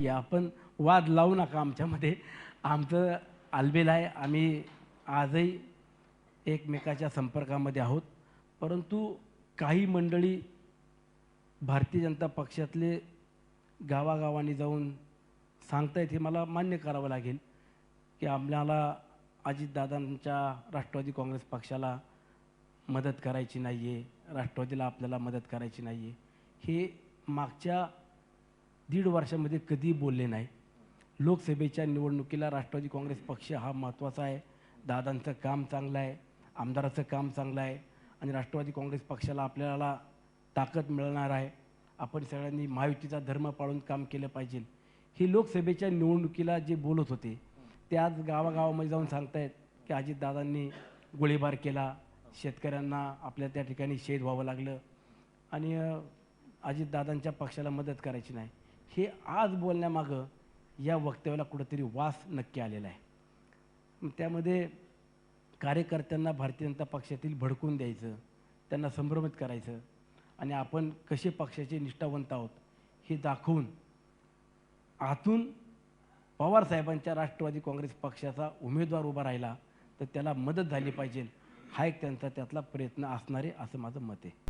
या आपण वाद लावू नका आमच्यामध्ये. आमचं आलबेल आहे. आम्ही आजही एकमेकाच्या संपर्कामध्ये आहोत. परंतु काही मंडळी भारतीय जनता पक्षातले गावागावांनी जाऊन सांगतायत हे मला मान्य करावं लागेल की आपल्याला अजितदादांच्या राष्ट्रवादी काँग्रेस पक्षाला मदत करायची नाही आहे राष्ट्रवादीला आपल्याला मदत करायची नाही आहे हे मागच्या दीड वर्षामध्ये कधी बोलले नाही. लोकसभेच्या निवडणुकीला राष्ट्रवादी काँग्रेस पक्ष हा महत्त्वाचा आहे. दादांचं काम चांगलं आहे आमदाराचं काम चांगलं आहे आणि राष्ट्रवादी काँग्रेस पक्षाला आपल्याला ताकद मिळणार आहे. आपण सगळ्यांनी महायुतीचा धर्म पाळून काम केलं पाहिजे. हे लोकसभेच्या निवडणुकीला जे बोलत होते ते आज गावागावामध्ये जाऊन सांगतायत की अजितदादांनी गोळीबार केला शेतकऱ्यांना आपल्या त्या ठिकाणी शेत व्हावं लागलं आणि अजितदादांच्या पक्षाला मदत करायची नाही. हे आज बोलण्यामागं या वक्तव्याला कुठंतरी वास नक्की आलेला आहे. त्यामध्ये कार्यकर्त्यांना भारतीय जनता पक्षातील भडकून द्यायचं त्यांना संभ्रमित करायचं आणि आपण कसे पक्षाचे निष्ठावंत आहोत हे दाखवून आतून पवारसाहेबांच्या राष्ट्रवादी काँग्रेस पक्षाचा उमेदवार उभा राहिला तर त्याला मदत झाली पाहिजे हा एक त्यांचा त्यातला प्रयत्न असणार आहे असं माझं मत आहे.